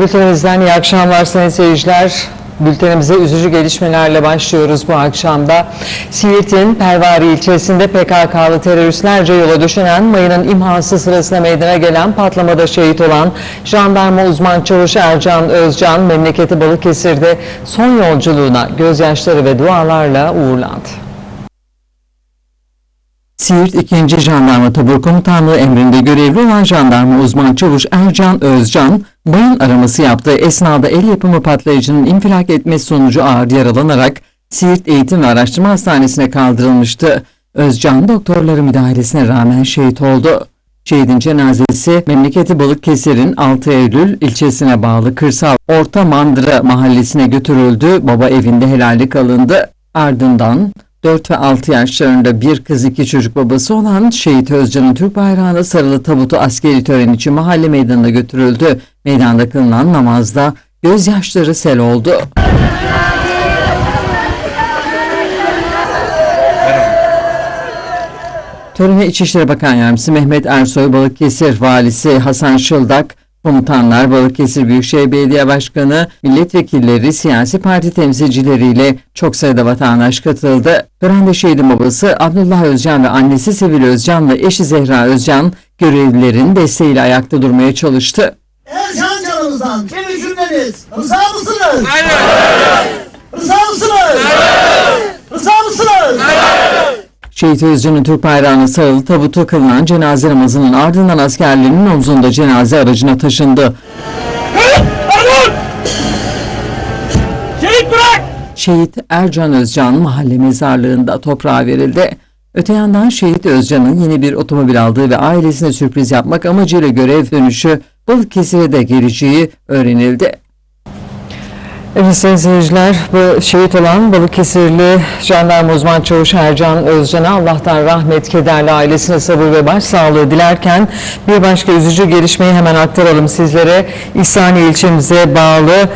Bültenimizden iyi akşamlar sayın seyirciler. Bültenimize üzücü gelişmelerle başlıyoruz bu akşamda. Siirt'in Pervari ilçesinde PKK'lı teröristlerce yola düşünen mayının imhası sırasında meydana gelen patlamada şehit olan jandarma uzman çavuş Ercan Özcan memleketi Balıkesir'de son yolculuğuna gözyaşları ve dualarla uğurlandı. Siirt 2. Jandarma Tabur Komutanlığı emrinde görevli olan jandarma uzman çavuş Ercan Özcan, mayın araması yaptığı esnada el yapımı patlayıcının infilak etmesi sonucu ağır yaralanarak Siirt Eğitim ve Araştırma Hastanesi'ne kaldırılmıştı. Özcan doktorların müdahalesine rağmen şehit oldu. Şehidin cenazesi memleketi Balıkesir'in 6 Eylül ilçesine bağlı Kırsal Orta Mandıra mahallesine götürüldü. Baba evinde helallik alındı. Ardından 4 ve 6 yaşlarında bir kız iki çocuk babası olan Şehit Özcan'ın Türk bayrağına sarılı tabutu askeri tören için mahalle meydanına götürüldü. Meydanda kılınan namazda gözyaşları sel oldu. Törene İçişleri Bakan Yardımcısı Mehmet Ersoy, Balıkesir Valisi Hasan Şıldak, komutanlar, Balıkesir Büyükşehir Belediye Başkanı, milletvekilleri, siyasi parti temsilcileriyle çok sayıda vatandaş katıldı. Törende şehidin babası Abdullah Özcan ve annesi Sevil Özcan ve eşi Zehra Özcan görevlilerin desteğiyle ayakta durmaya çalıştı. Ercan canımızdan kimi cümleniz rıza mısınız? Hayır. Rıza mısınız? Hayır. Rıza mısınız? Şehit Özcan'ın Türk bayrağına sarılı tabutu kılınan cenaze namazının ardından askerlerin omzunda cenaze aracına taşındı. Şehit bırak! Şehit Ercan Özcan mahalle mezarlığında toprağa verildi. Öte yandan Şehit Özcan'ın yeni bir otomobil aldığı ve ailesine sürpriz yapmak amacıyla görev dönüşü Balıkesir'e de geleceği öğrenildi. Evet sayın seyirciler, bu şehit olan Balıkesirli jandarma uzman çavuş Ercan Özcan'a Allah'tan rahmet, kederli ailesine sabır ve başsağlığı dilerken bir başka üzücü gelişmeyi hemen aktaralım sizlere. İhsani ilçemize bağlı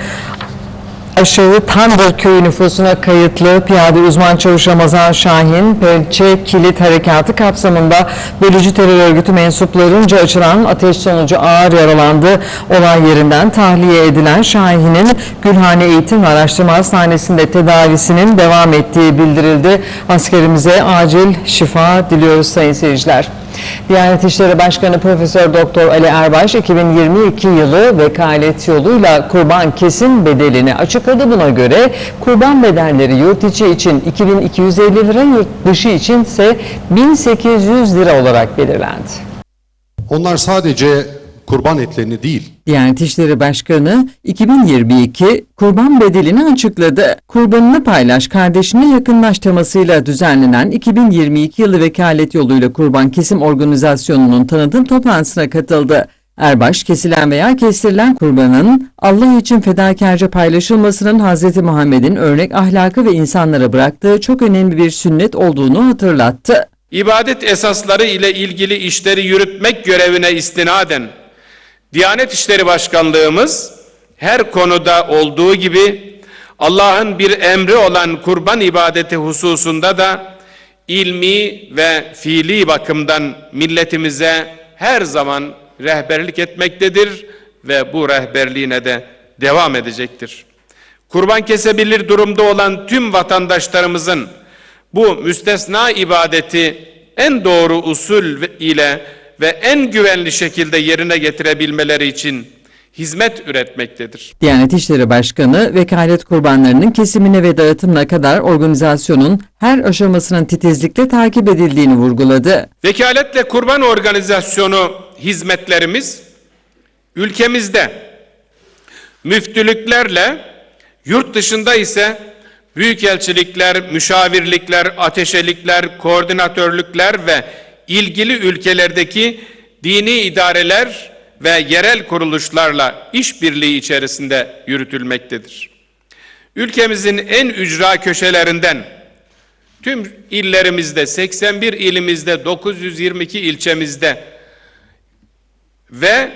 Aşağı Tandır Köyü nüfusuna kayıtlı piyade uzman çavuş Ramazan Şahin, Pençe Kilit Harekatı kapsamında bölücü terör örgütü mensuplarınca açılan ateş sonucu ağır yaralandı. Olay yerinden tahliye edilen Şahin'in Gülhane Eğitim ve Araştırma Hastanesi'nde tedavisinin devam ettiği bildirildi. Askerimize acil şifa diliyoruz sayın seyirciler. Diyanet İşleri Başkanı Profesör Doktor Ali Erbaş 2022 yılı vekalet yoluyla kurban kesim bedelini açıkladı. Buna göre kurban bedelleri yurt içi için 2250 lira, yurt dışı için ise 1800 lira olarak belirlendi. Onlar sadece kurban etlerini değil, Diyanet İşleri Başkanı 2022 kurban bedelini açıkladı. Kurbanını paylaş, kardeşine yakınlaş temasıyla düzenlenen 2022 yılı vekalet yoluyla kurban kesim organizasyonunun tanıtım toplantısına katıldı. Erbaş, kesilen veya kestirilen kurbanın Allah için fedakarca paylaşılmasının Hz. Muhammed'in örnek ahlakı ve insanlara bıraktığı çok önemli bir sünnet olduğunu hatırlattı. İbadet esasları ile ilgili işleri yürütmek görevine istinaden Diyanet İşleri Başkanlığımız her konuda olduğu gibi Allah'ın bir emri olan kurban ibadeti hususunda da ilmi ve fiili bakımdan milletimize her zaman rehberlik etmektedir ve bu rehberliğine de devam edecektir. Kurban kesebilir durumda olan tüm vatandaşlarımızın bu müstesna ibadeti en doğru usul ile ve en güvenli şekilde yerine getirebilmeleri için hizmet üretmektedir. Diyanet İşleri Başkanı vekalet kurbanlarının kesimine ve dağıtımına kadar organizasyonun her aşamasının titizlikle takip edildiğini vurguladı. Vekaletle kurban organizasyonu hizmetlerimiz ülkemizde müftülüklerle yurt dışında ise büyükelçilikler, müşavirlikler, ateşelikler, koordinatörlükler ve ilgili ülkelerdeki dini idareler ve yerel kuruluşlarla işbirliği içerisinde yürütülmektedir. Ülkemizin en ücra köşelerinden Tüm illerimizde, 81 ilimizde, 922 ilçemizde ve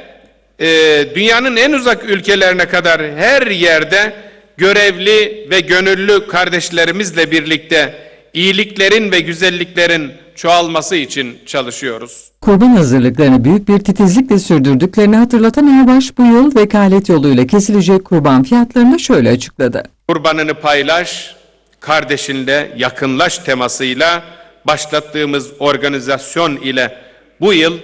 e, dünyanın en uzak ülkelerine kadar her yerde görevli ve gönüllü kardeşlerimizle birlikte iyiliklerin ve güzelliklerin çoğalması için çalışıyoruz. Kurban hazırlıklarını büyük bir titizlikle sürdürdüklerini hatırlatan Erbaş bu yıl vekalet yoluyla kesilecek kurban fiyatlarını şöyle açıkladı. Kurbanını paylaş, kardeşinle yakınlaş temasıyla başlattığımız organizasyon ile bu yıl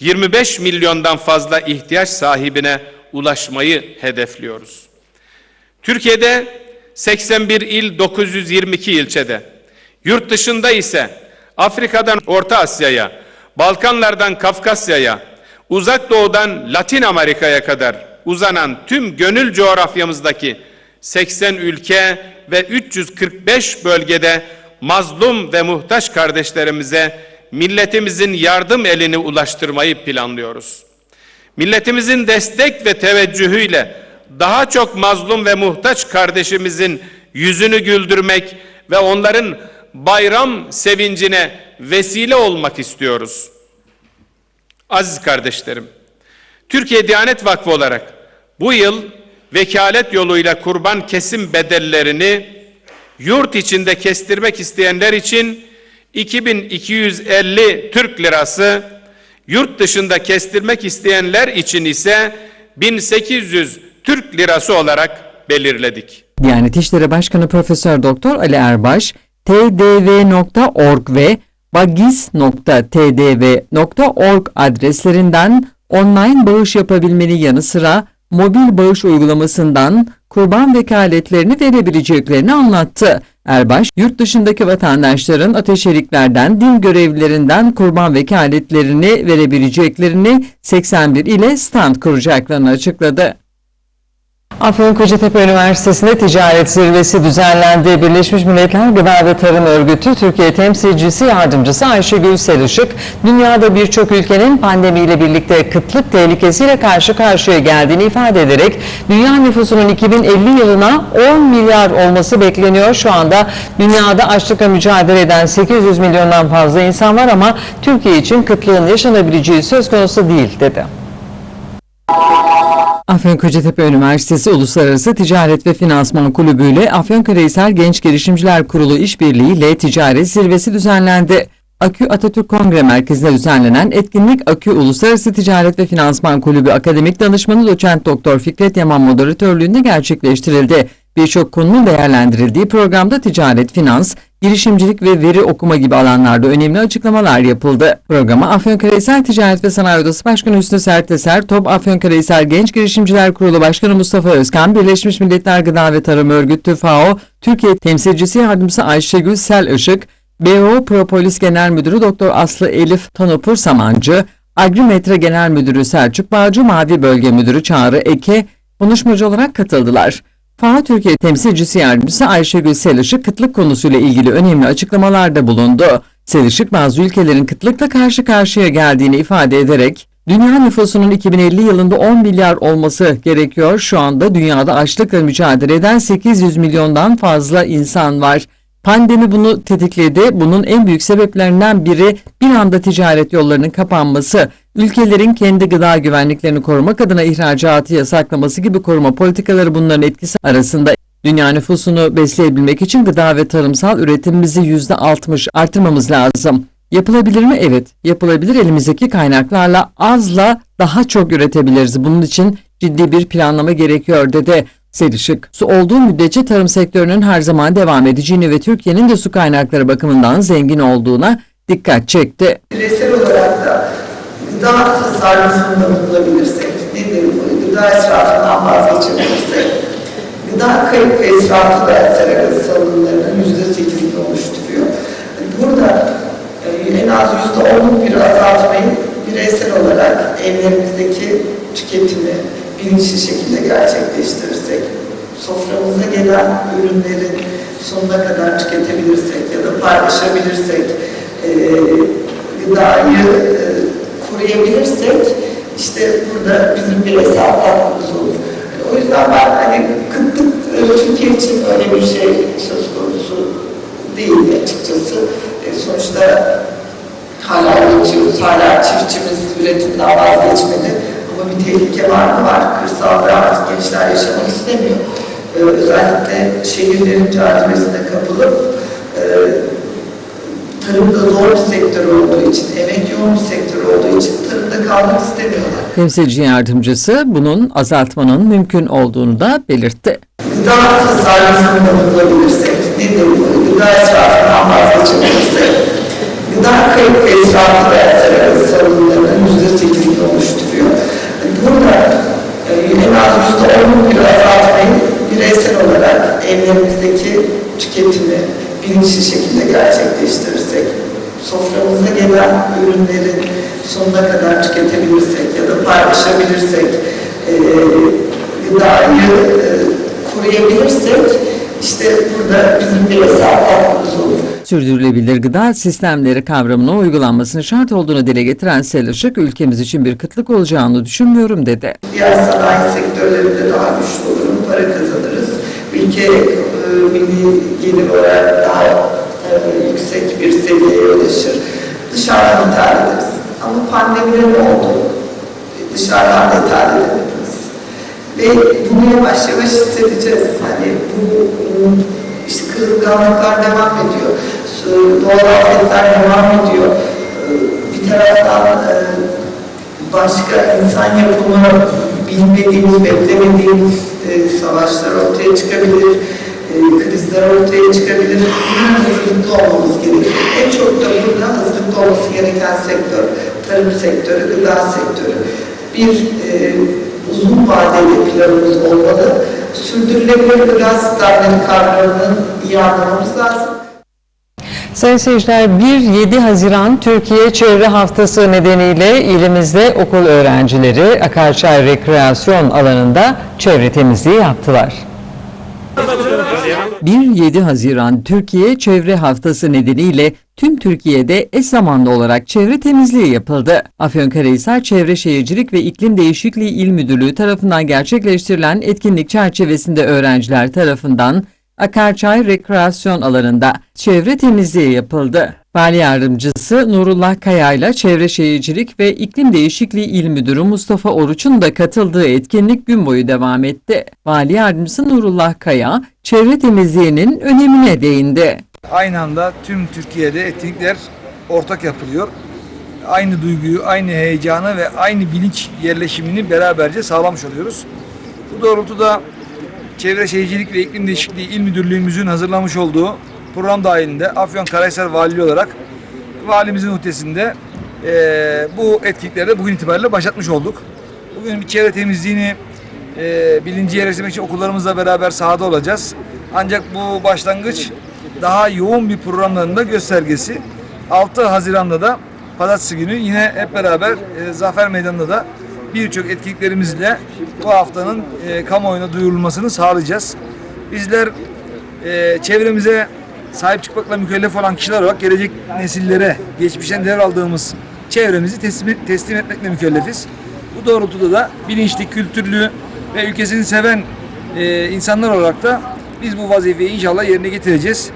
25 milyondan fazla ihtiyaç sahibine ulaşmayı hedefliyoruz. Türkiye'de 81 il 922 ilçede, yurt dışında ise Afrika'dan Orta Asya'ya, Balkanlardan Kafkasya'ya, Uzak Doğu'dan Latin Amerika'ya kadar uzanan tüm gönül coğrafyamızdaki 80 ülke ve 345 bölgede mazlum ve muhtaç kardeşlerimize milletimizin yardım elini ulaştırmayı planlıyoruz. Milletimizin destek ve teveccühüyle daha çok mazlum ve muhtaç kardeşimizin yüzünü güldürmek ve onların bayram sevincine vesile olmak istiyoruz. Aziz kardeşlerim, Türkiye Diyanet Vakfı olarak bu yıl vekalet yoluyla kurban kesim bedellerini yurt içinde kestirmek isteyenler için 2250 Türk lirası, yurt dışında kestirmek isteyenler için ise 1800 Türk lirası olarak belirledik. Diyanet İşleri Başkanı Profesör Doktor Ali Erbaş, tdv.org ve bagis.tdv.org adreslerinden online bağış yapabilmenin yanı sıra mobil bağış uygulamasından kurban vekaletlerini verebileceklerini anlattı. Erbaş, yurt dışındaki vatandaşların ateşeliklerden, din görevlilerinden kurban vekaletlerini verebileceklerini 81 ile stand kuracaklarını açıkladı. Afyonkarahisar Üniversitesi'nde ticaret zirvesi düzenlendi. Birleşmiş Milletler Gıda ve Tarım Örgütü Türkiye temsilcisi yardımcısı Ayşegül Selışık, dünyada birçok ülkenin pandemiyle birlikte kıtlık tehlikesiyle karşı karşıya geldiğini ifade ederek dünya nüfusunun 2050 yılına 10 milyar olması bekleniyor. Şu anda dünyada açlıkla mücadele eden 800 milyondan fazla insan var ama Türkiye için kıtlığın yaşanabileceği söz konusu değil dedi. Afyonkarahisar Üniversitesi Uluslararası Ticaret ve Finansman Kulübü ile Afyonkarahisar Genç Girişimciler Kurulu işbirliği ile ticaret zirvesi düzenlendi. Akü Atatürk Kongre Merkezi'nde düzenlenen etkinlik Akü Uluslararası Ticaret ve Finansman Kulübü Akademik Danışmanı Doçent Doktor Fikret Yaman moderatörlüğünde gerçekleştirildi. Birçok konunun değerlendirildiği programda ticaret, finans, girişimcilik ve veri okuma gibi alanlarda önemli açıklamalar yapıldı. Programa Afyonkarahisar Ticaret ve Sanayi Odası Başkanı Hüsnü Serteser, TOP Afyonkarahisar Genç Girişimciler Kurulu Başkanı Mustafa Özkan, Birleşmiş Milletler Gıda ve Tarım Örgütü FAO, Türkiye Temsilcisi Yardımcısı Ayşegül Sel Işık, BO Propolis Genel Müdürü Doktor Aslı Elif Tanopur Samancı, Agrimetre Genel Müdürü Selçuk Bağcı, Mavi Bölge Müdürü Çağrı Eke konuşmacı olarak katıldılar. FAO Türkiye Temsilcisi Yardımcısı Ayşegül Selışık kıtlık konusuyla ilgili önemli açıklamalarda bulundu. Selışık bazı ülkelerin kıtlıkla karşı karşıya geldiğini ifade ederek Dünya nüfusunun 2050 yılında 10 milyar olması gerekiyor. Şu anda dünyada açlıkla mücadele eden 800 milyondan fazla insan var. Pandemi bunu tetikledi. Bunun en büyük sebeplerinden biri bir anda ticaret yollarının kapanması, ülkelerin kendi gıda güvenliklerini korumak adına ihracatı yasaklaması gibi koruma politikaları bunların etkisi arasında. Dünya nüfusunu besleyebilmek için gıda ve tarımsal üretimimizi %60 artırmamız lazım. Yapılabilir mi? Evet. Yapılabilir. Elimizdeki kaynaklarla azla daha çok üretebiliriz. Bunun için ciddi bir planlama gerekiyor dedi. Selişik, su olduğu müddetçe tarım sektörünün her zaman devam edeceğini ve Türkiye'nin de su kaynakları bakımından zengin olduğuna dikkat çekti. Bireysel olarak da gıda tasarrufunda bulunabilirsek, nedir bu? Gıda israfından vazgeçebilirsek, gıda kayıp ve israfı da sera gazı yüzde sekizini oluşturuyor. Burada e, en az yüzde onluk bir azaltmayı bireysel olarak evlerimizdeki tüketimi bilinçli şekilde gerçekleştirirsek, soframıza gelen ürünlerin sonuna kadar tüketebilirsek ya da paylaşabilirsek, e, gıdayı e, koruyabilirsek işte burada bizim bireysel katkımız olur. O yüzden ben hani kıtlık e, Türkiye için öyle bir şey söz konusu değil açıkçası. E, sonuçta hala üretiyoruz, hala çiftçimiz üretimden vazgeçmedi. Ama bir tehlike var mı? Var. Kırsalda artık gençler yaşamak istemiyor. E, özellikle şehirlerin cazibesine kapılıp e, tarımda zor bir sektör yoğun bir sektör olduğu için tarımda kalmak istemiyorlar. Temsilci yardımcısı bunun azaltmanın mümkün olduğunu da belirtti. Gıda tasarrufunda bulabilirsek, nedir bu? Gıda israfından vazgeçebilirsek, gıda kayıp ve israfı benzer arası sorunlarının yüzde sekizini oluşturuyor. Burada e, en az yüzde onluk bir azaltmayı bireysel olarak evlerimizdeki tüketimi bilinçli şekilde gerçekleştirirsek, gelen ürünleri sonuna kadar tüketebilirsek ya da paylaşabilirsek, e, gıdayı e, koruyabilirsek işte burada bizim bireysel katkımız olur. Sürdürülebilir gıda sistemleri kavramının uygulanmasının şart olduğunu dile getiren Selışık, ülkemiz için bir kıtlık olacağını düşünmüyorum dedi. Diğer sanayi sektörlerinde daha güçlü olurum, para kazanırız. Ülke e, milli gelir olarak daha e, yüksek bir seviyeye ulaşır. Dışarıdan ithal ederiz. Ama pandemide ne oldu? Dışarıdan da ithal edemediniz. Ve bunu yavaş yavaş hissedeceğiz. Hani bu işte kırılganlıklar devam ediyor. Doğal afetler devam ediyor. E, Bir taraftan e, başka insan yapımı bilmediğimiz, beklemediğimiz e, savaşlar ortaya çıkabilir, krizler ortaya çıkabilir. Buna hazırlıklı olmamız gerekiyor. En çok da burada hazırlıklı olması gereken sektör, tarım sektörü, gıda sektörü. Bir e, uzun vadeli planımız olmalı. Sürdürülebilir gıda sistemleri kavramını iyi anlamamız lazım. Sayın seyirciler 1-7 Haziran Türkiye Çevre Haftası nedeniyle ilimizde okul öğrencileri Akarçay Rekreasyon alanında çevre temizliği yaptılar. 1-7 Haziran Türkiye Çevre Haftası nedeniyle tüm Türkiye'de eş zamanlı olarak çevre temizliği yapıldı. Afyonkarahisar Çevre Şehircilik ve İklim Değişikliği İl Müdürlüğü tarafından gerçekleştirilen etkinlik çerçevesinde öğrenciler tarafından Akarçay Rekreasyon alanında çevre temizliği yapıldı. Vali Yardımcısı Nurullah Kaya ile Çevre Şehircilik ve İklim Değişikliği İl Müdürü Mustafa Oruç'un da katıldığı etkinlik gün boyu devam etti. Vali Yardımcısı Nurullah Kaya, çevre temizliğinin önemine değindi. Aynı anda tüm Türkiye'de etkinlikler ortak yapılıyor. Aynı duyguyu, aynı heyecanı ve aynı bilinç yerleşimini beraberce sağlamış oluyoruz. Bu doğrultuda Çevre Şehircilik ve İklim Değişikliği İl Müdürlüğümüzün hazırlamış olduğu program dahilinde Afyonkarahisar Valiliği olarak valimizin ötesinde eee, bu etkinliklerde bugün itibariyle başlatmış olduk. Bugün bir çevre temizliğini eee bilinci yerleştirmek için okullarımızla beraber sahada olacağız. Ancak bu başlangıç daha yoğun bir programların da göstergesi. 6 Haziran'da da Pazartesi günü yine hep beraber e, Zafer Meydanı'nda da birçok etkinliklerimizle bu haftanın e, kamuoyuna duyurulmasını sağlayacağız. Bizler e, çevremize sahip çıkmakla mükellef olan kişiler olarak gelecek nesillere geçmişten devraldığımız çevremizi teslim, teslim etmekle mükellefiz. Bu doğrultuda da bilinçli, kültürlü ve ülkesini seven e, insanlar olarak da biz bu vazifeyi inşallah yerine getireceğiz.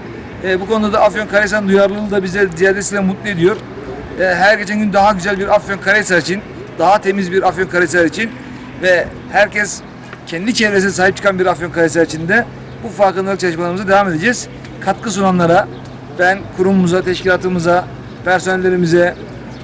E, bu konuda da Afyonkarahisar'ın duyarlılığı da bize ziyadesiyle mutlu ediyor. E, her geçen gün daha güzel bir Afyonkarahisar için, daha temiz bir Afyonkarahisar için ve herkes kendi çevresine sahip çıkan bir Afyonkarahisar için de bu farkındalık çalışmalarımıza devam edeceğiz. Katkı sunanlara, ben kurumumuza, teşkilatımıza, personellerimize,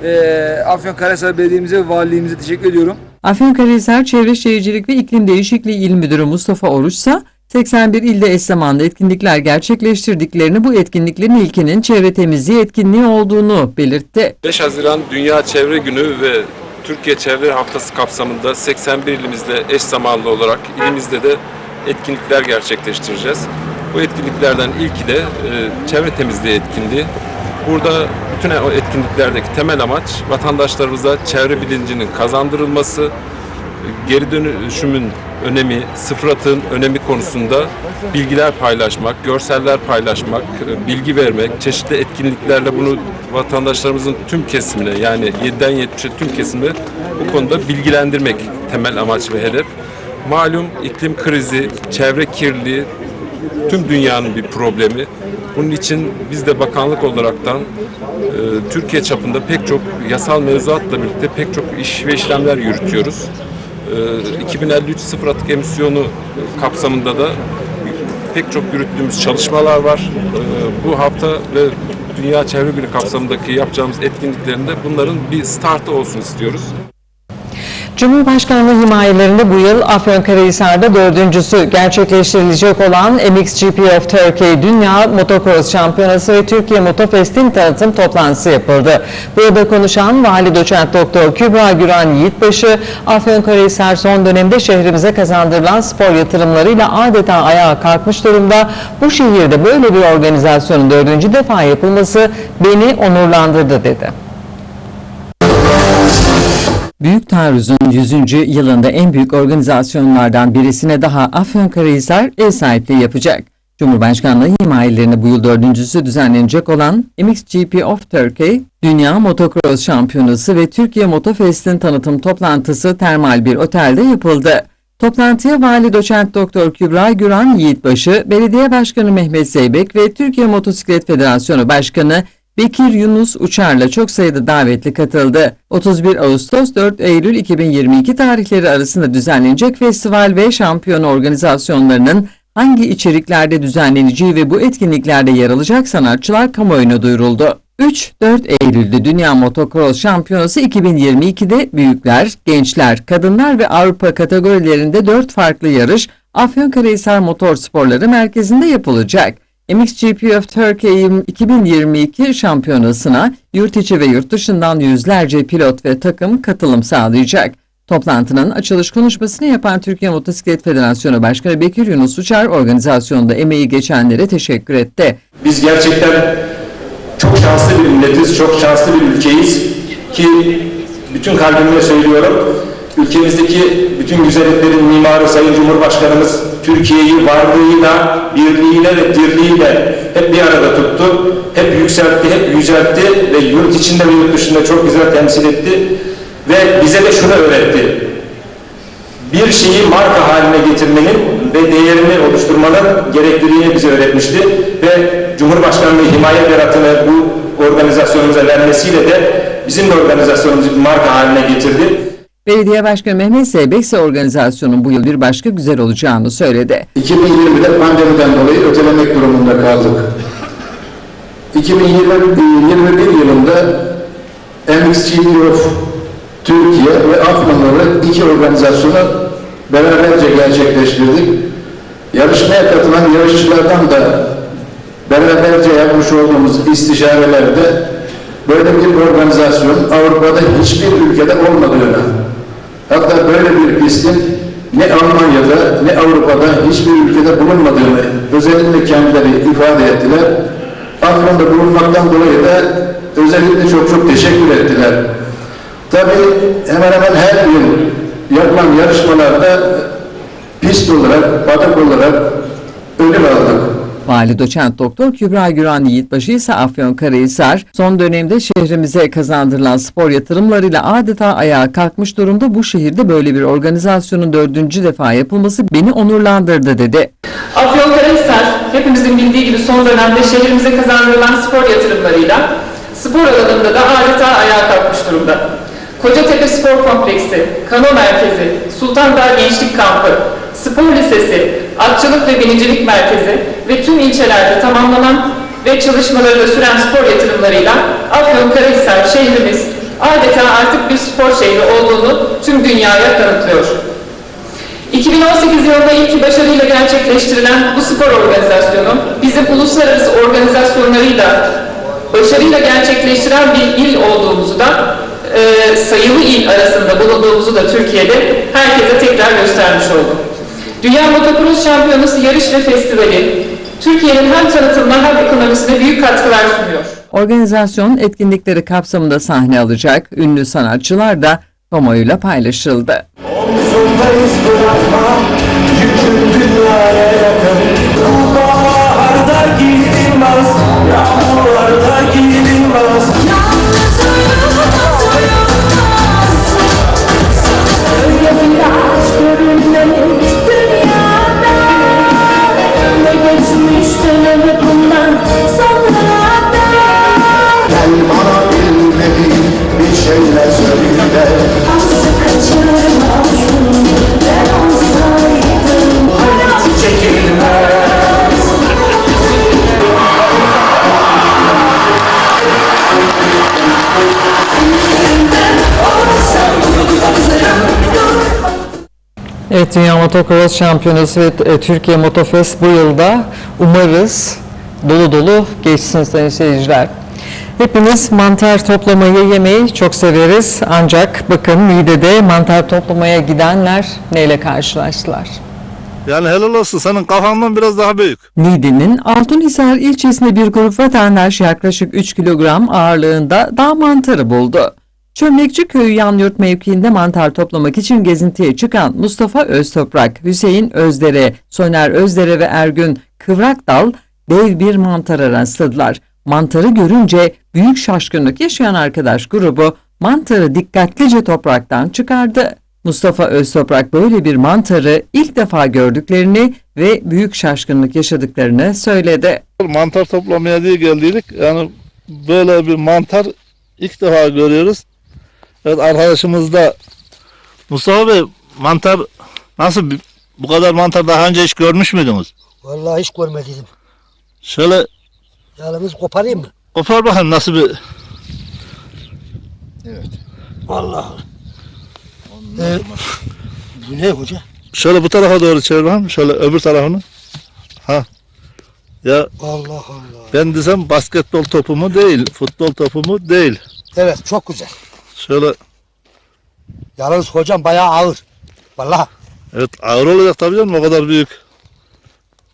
e, Afyonkarahisar Belediye'mize ve valiliğimize teşekkür ediyorum. Afyonkarahisar Çevre Şehircilik ve İklim Değişikliği İl Müdürü Mustafa Oruç ise 81 ilde eş zamanlı etkinlikler gerçekleştirdiklerini bu etkinliklerin ilkinin çevre temizliği etkinliği olduğunu belirtti. 5 Haziran Dünya Çevre Günü ve Türkiye Çevre Haftası kapsamında 81 ilimizde eş zamanlı olarak ilimizde de etkinlikler gerçekleştireceğiz. Bu etkinliklerden ilki de e, çevre temizliği etkinliği. Burada bütün etkinliklerdeki temel amaç vatandaşlarımıza çevre bilincinin kazandırılması, geri dönüşümün önemi, sıfır atığın önemi konusunda bilgiler paylaşmak, görseller paylaşmak, e, bilgi vermek, çeşitli etkinliklerle bunu vatandaşlarımızın tüm kesimine yani 7'den 70'e tüm kesimine bu konuda bilgilendirmek temel amaç ve hedef. Malum iklim krizi, çevre kirliliği tüm dünyanın bir problemi. Bunun için biz de bakanlık olaraktan e, Türkiye çapında pek çok yasal mevzuatla birlikte pek çok iş ve işlemler yürütüyoruz. E, 2053 sıfır atık emisyonu kapsamında da pek çok yürüttüğümüz çalışmalar var. Ee, bu hafta ve Dünya Çevre Günü kapsamındaki yapacağımız etkinliklerinde bunların bir startı olsun istiyoruz. Cumhurbaşkanlığı himayelerinde bu yıl Afyonkarahisar'da dördüncüsü gerçekleştirilecek olan MXGP of Turkey Dünya Motocross Şampiyonası ve Türkiye Motofest'in tanıtım toplantısı yapıldı. Burada konuşan Vali Doçent Doktor Kübra Güran Yiğitbaşı, Afyonkarahisar son dönemde şehrimize kazandırılan spor yatırımlarıyla adeta ayağa kalkmış durumda. Bu şehirde böyle bir organizasyonun dördüncü defa yapılması beni onurlandırdı dedi. Büyük Taarruz'un 100. yılında en büyük organizasyonlardan birisine daha Afyonkarahisar ev sahipliği yapacak. Cumhurbaşkanlığı himayelerine bu yıl dördüncüsü düzenlenecek olan MXGP of Turkey, Dünya Motocross Şampiyonası ve Türkiye Motofest'in tanıtım toplantısı termal bir otelde yapıldı. Toplantıya Vali Doçent Doktor Kübra Güran Yiğitbaşı, Belediye Başkanı Mehmet Zeybek ve Türkiye Motosiklet Federasyonu Başkanı Bekir Yunus Uçar'la çok sayıda davetli katıldı. 31 Ağustos 4 Eylül 2022 tarihleri arasında düzenlenecek festival ve şampiyon organizasyonlarının hangi içeriklerde düzenleneceği ve bu etkinliklerde yer alacak sanatçılar kamuoyuna duyuruldu. 3-4 Eylül'de Dünya Motocross Şampiyonası 2022'de büyükler, gençler, kadınlar ve Avrupa kategorilerinde 4 farklı yarış Afyonkarahisar Motorsporları Merkezi'nde yapılacak. MXGP of Turkey 2022 şampiyonasına yurt içi ve yurt dışından yüzlerce pilot ve takım katılım sağlayacak. Toplantının açılış konuşmasını yapan Türkiye Motosiklet Federasyonu Başkanı Bekir Yunus Uçar organizasyonda emeği geçenlere teşekkür etti. Biz gerçekten çok şanslı bir milletiz, çok şanslı bir ülkeyiz ki bütün kalbimle söylüyorum. Ülkemizdeki bütün güzelliklerin mimarı Sayın Cumhurbaşkanımız Türkiye'yi varlığıyla, birliğiyle ve dirliğiyle hep bir arada tuttu. Hep yükseltti, hep yüceltti ve yurt içinde ve yurt dışında çok güzel temsil etti. Ve bize de şunu öğretti. Bir şeyi marka haline getirmenin ve değerini oluşturmanın gerekliliğini bize öğretmişti. Ve Cumhurbaşkanlığı himaye beratını bu organizasyonumuza vermesiyle de bizim organizasyonumuzu bir marka haline getirdi. Belediye Başkanı Mehmet Zeybek ise organizasyonun bu yıl bir başka güzel olacağını söyledi. 2020'de pandemiden dolayı ötelemek durumunda kaldık. 2021 yılında MXGP of Türkiye ve Afyonları iki organizasyonu beraberce gerçekleştirdik. Yarışmaya katılan yarışçılardan da beraberce yapmış olduğumuz istişarelerde böyle bir organizasyon Avrupa'da hiçbir ülkede olmadığını, hatta böyle bir pistin ne Almanya'da ne Avrupa'da hiçbir ülkede bulunmadığını özellikle kendileri ifade ettiler. Afyon'da bulunmaktan dolayı da özellikle çok çok teşekkür ettiler. Tabii hemen hemen her yıl yapılan yarışmalarda pist olarak, batık olarak ödül aldık. Vali Doçent Doktor Kübra Güran Yiğitbaşı ise Afyonkarahisar son dönemde şehrimize kazandırılan spor yatırımlarıyla adeta ayağa kalkmış durumda. Bu şehirde böyle bir organizasyonun dördüncü defa yapılması beni onurlandırdı dedi. Afyonkarahisar hepimizin bildiği gibi son dönemde şehrimize kazandırılan spor yatırımlarıyla spor alanında da adeta ayağa kalkmış durumda. Kocatepe Spor Kompleksi, Kano Merkezi, Sultandağ Gençlik Kampı, Spor Lisesi, Atçılık ve Binicilik Merkezi ve tüm ilçelerde tamamlanan ve çalışmaları da süren spor yatırımlarıyla Afyonkarahisar şehrimiz adeta artık bir spor şehri olduğunu tüm dünyaya kanıtlıyor. 2018 yılında ilk başarıyla gerçekleştirilen bu spor organizasyonu bizim uluslararası organizasyonlarıyla başarıyla gerçekleştiren bir il olduğumuzu da e, sayılı il arasında bulunduğumuzu da Türkiye'de herkese tekrar göstermiş oldu. Dünya Motocross Şampiyonası yarış ve festivali Türkiye'nin hem tanıtımına hem ekonomisine büyük katkılar sunuyor. Organizasyon etkinlikleri kapsamında sahne alacak ünlü sanatçılar da kamuoyuyla paylaşıldı. Omzundayız bırakma Yükün dünyaya yakın Evet Dünya Motocross Şampiyonası ve e, Türkiye Motofest bu yılda umarız dolu dolu geçsin sayın seyirciler. Hepimiz mantar toplamayı yemeyi çok severiz ancak bakın Niğde'de mantar toplamaya gidenler neyle karşılaştılar? Yani helal olsun senin kafandan biraz daha büyük. Niğde'nin Altunhisar ilçesinde bir grup vatandaş yaklaşık 3 kilogram ağırlığında dağ mantarı buldu. Çömlekçi köyü Yanyurt mevkiinde mantar toplamak için gezintiye çıkan Mustafa Öztoprak, Hüseyin Özdere, Soner Özdere ve Ergün Kıvrakdal dev bir mantara rastladılar. Mantarı görünce büyük şaşkınlık yaşayan arkadaş grubu mantarı dikkatlice topraktan çıkardı. Mustafa Öztoprak böyle bir mantarı ilk defa gördüklerini ve büyük şaşkınlık yaşadıklarını söyledi. Mantar toplamaya diye geldiydik. Yani böyle bir mantar ilk defa görüyoruz. Evet arkadaşımız da Mustafa Bey mantar nasıl bu kadar mantar daha önce hiç görmüş müydünüz? Vallahi hiç görmedim. Şöyle Yalnız koparayım mı? kopar bakın nasıl bir Allah. Ee, bu ne hoca? şöyle bu tarafa doğru çevir bakın. Şöyle öbür tarafını. Ha. Ya Allah Allah. ben desem basketbol topu mu değil, futbol topu mu değil. Evet çok güzel. Şöyle Yalnız hocam bayağı ağır. Vallahi. Evet ağır olacak tabii canım o kadar büyük.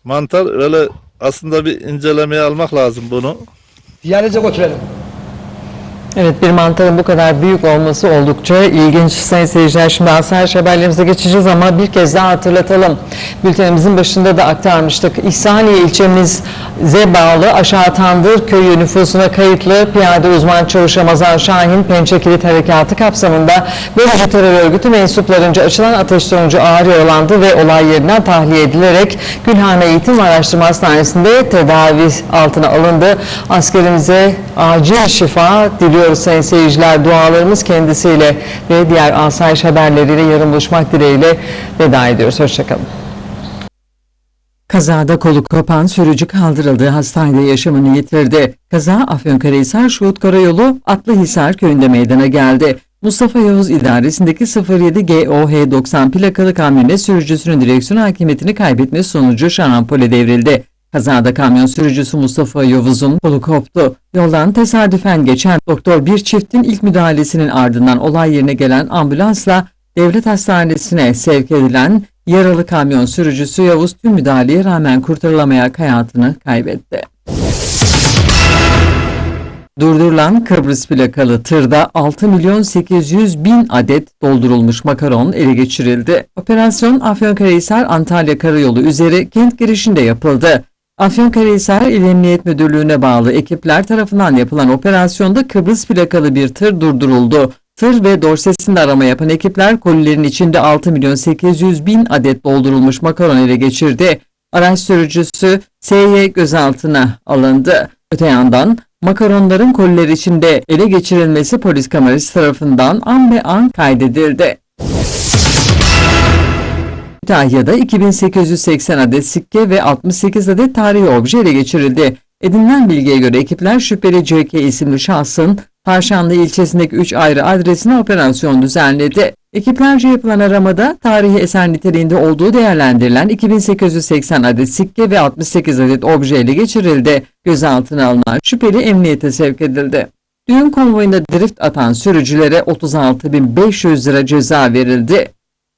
Mantar öyle aslında bir incelemeye almak lazım bunu. Diyalize götürelim. Evet bir mantarın bu kadar büyük olması oldukça ilginç sayın seyirciler. Şimdi asayiş haberlerimize geçeceğiz ama bir kez daha hatırlatalım. Bültenimizin başında da aktarmıştık. İhsaniye ilçemize bağlı Aşağı Tandır köyü nüfusuna kayıtlı piyade uzman çavuş Ramazan Şahin Pençe Harekatı kapsamında böylece terör örgütü mensuplarınca açılan ateş sonucu ağır yaralandı ve olay yerinden tahliye edilerek Gülhane Eğitim Araştırma Hastanesi'nde tedavi altına alındı. Askerimize acil şifa diliyoruz sayın seyirciler. Dualarımız kendisiyle ve diğer asayiş haberleriyle yarın buluşmak dileğiyle veda ediyoruz. Hoşçakalın. Kazada kolu kopan sürücü kaldırıldığı hastanede yaşamını yitirdi. Kaza Afyonkarahisar Şuhut Karayolu Atlıhisar köyünde meydana geldi. Mustafa Yavuz idaresindeki 07 GOH 90 plakalı kamyonet sürücüsünün direksiyon hakimiyetini kaybetmesi sonucu şarampole devrildi. Kazada kamyon sürücüsü Mustafa Yavuz'un kolu koptu. Yoldan tesadüfen geçen doktor bir çiftin ilk müdahalesinin ardından olay yerine gelen ambulansla devlet hastanesine sevk edilen yaralı kamyon sürücüsü Yavuz tüm müdahaleye rağmen kurtarılamayarak hayatını kaybetti. Durdurulan Kıbrıs plakalı tırda 6 milyon 800 bin adet doldurulmuş makaron ele geçirildi. Operasyon Afyonkarahisar Antalya Karayolu üzeri kent girişinde yapıldı. Afyonkarahisar İl Emniyet Müdürlüğü'ne bağlı ekipler tarafından yapılan operasyonda Kıbrıs plakalı bir tır durduruldu. Tır ve dorsesinde arama yapan ekipler kolilerin içinde 6 milyon 800 bin adet doldurulmuş makaron ele geçirdi. Araç sürücüsü SY gözaltına alındı. Öte yandan makaronların koliler içinde ele geçirilmesi polis kamerası tarafından an be an kaydedildi. Kütahya'da 2880 adet sikke ve 68 adet tarihi obje ele geçirildi. Edinilen bilgiye göre ekipler şüpheli CK isimli şahsın Parşanlı ilçesindeki 3 ayrı adresine operasyon düzenledi. Ekiplerce yapılan aramada tarihi eser niteliğinde olduğu değerlendirilen 2880 adet sikke ve 68 adet obje ele geçirildi. Gözaltına alınan şüpheli emniyete sevk edildi. Düğün konvoyunda drift atan sürücülere 36.500 lira ceza verildi.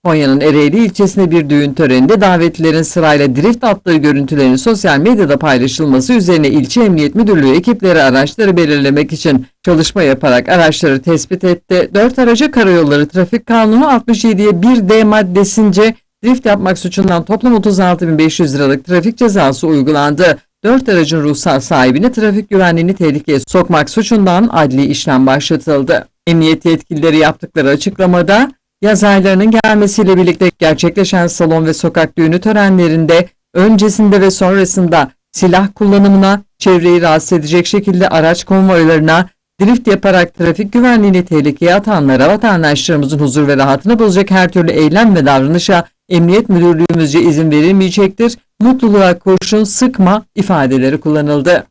Konya'nın Ereğli ilçesinde bir düğün töreninde davetlilerin sırayla drift attığı görüntülerin sosyal medyada paylaşılması üzerine ilçe emniyet müdürlüğü ekipleri araçları belirlemek için çalışma yaparak araçları tespit etti. 4 araca karayolları trafik kanunu 67'ye 1D maddesince drift yapmak suçundan toplam 36.500 liralık trafik cezası uygulandı. 4 aracın ruhsat sahibine trafik güvenliğini tehlikeye sokmak suçundan adli işlem başlatıldı. Emniyet yetkilileri yaptıkları açıklamada Yaz aylarının gelmesiyle birlikte gerçekleşen salon ve sokak düğünü törenlerinde öncesinde ve sonrasında silah kullanımına, çevreyi rahatsız edecek şekilde araç konvoylarına, drift yaparak trafik güvenliğini tehlikeye atanlara vatandaşlarımızın huzur ve rahatını bozacak her türlü eylem ve davranışa Emniyet Müdürlüğümüzce izin verilmeyecektir. Mutluluğa kurşun sıkma ifadeleri kullanıldı.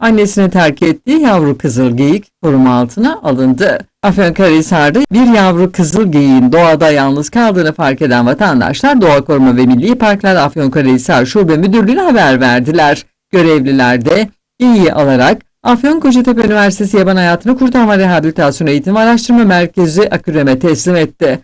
Annesini terk ettiği yavru kızıl geyik koruma altına alındı. Afyonkarahisar'da bir yavru kızıl geyiğin doğada yalnız kaldığını fark eden vatandaşlar Doğa Koruma ve Milli Parklar Afyonkarahisar Şube Müdürlüğü'ne haber verdiler. Görevliler de geyiği alarak Afyon Kocatepe Üniversitesi Yaban Hayatını Kurtarma Rehabilitasyon Eğitim Araştırma Merkezi Akürem'e teslim etti.